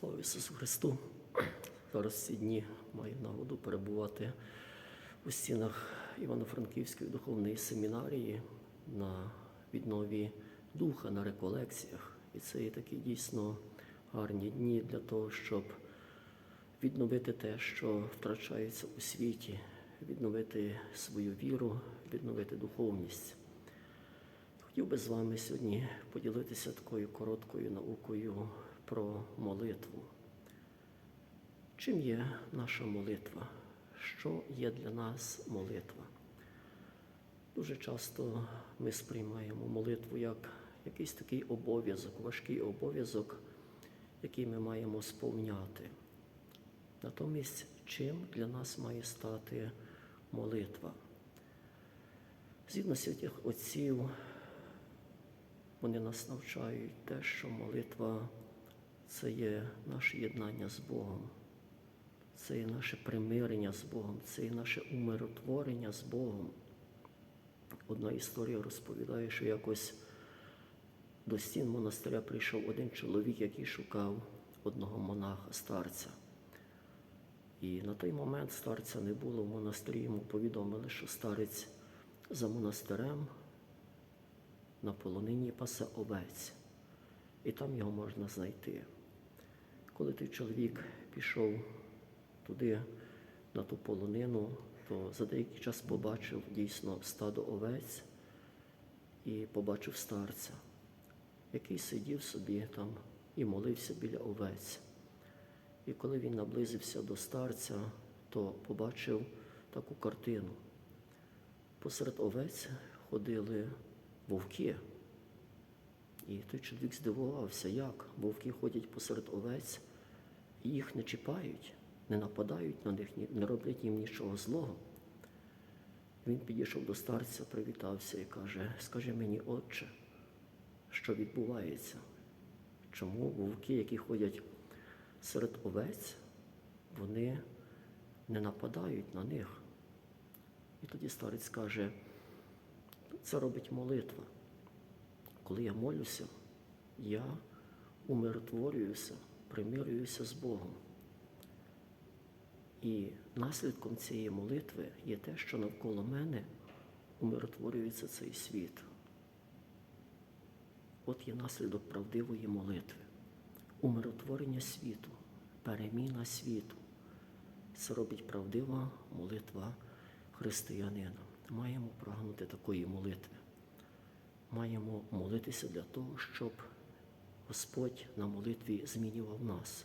Слава Ісусу Христу! Зараз ці дні маю нагоду перебувати у стінах Івано-Франківської духовної семінарії на віднові духа, на реколекціях. І це є такі дійсно гарні дні для того, щоб відновити те, що втрачається у світі, відновити свою віру, відновити духовність. Хотів би з вами сьогодні поділитися такою короткою наукою про молитву. Чим є наша молитва? Що є для нас молитва? Дуже часто ми сприймаємо молитву як якийсь такий обов'язок, важкий обов'язок, який ми маємо сповняти. Натомість, чим для нас має стати молитва? Згідно святих отців, вони нас навчають те, що молитва це є наше єднання з Богом, це є наше примирення з Богом, це є наше умиротворення з Богом. Одна історія розповідає, що якось до стін монастиря прийшов один чоловік, який шукав одного монаха, старця. І на той момент старця не було в монастирі, йому повідомили, що старець за монастирем на полонині пасе овець, і там його можна знайти. Коли той чоловік пішов туди, на ту полонину, то за деякий час побачив дійсно стадо овець і побачив старця, який сидів собі там і молився біля овець. І коли він наблизився до старця, то побачив таку картину. Посеред овець ходили вовки. І той чоловік здивувався, як вовки ходять посеред овець, їх не чіпають, не нападають на них, не роблять їм нічого злого. Він підійшов до старця, привітався і каже: Скажи мені, отче, що відбувається? Чому вовки, які ходять серед овець, вони не нападають на них? І тоді старець каже, це робить молитва. Коли я молюся, я умиротворююся, примирююся з Богом. І наслідком цієї молитви є те, що навколо мене умиротворюється цей світ. От є наслідок правдивої молитви. Умиротворення світу, переміна світу. Це робить правдива молитва християнина. Маємо прагнути такої молитви. Маємо молитися для того, щоб Господь на молитві змінював нас,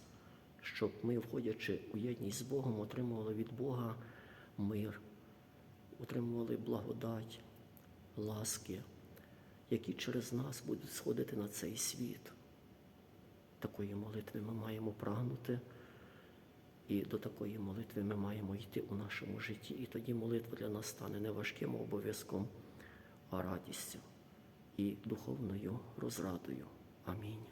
щоб ми, входячи у єдність з Богом, отримували від Бога мир, отримували благодать, ласки, які через нас будуть сходити на цей світ. Такої молитви ми маємо прагнути. І до такої молитви ми маємо йти у нашому житті. І тоді молитва для нас стане не важким обов'язком, а радістю і духовною розрадою. Амінь.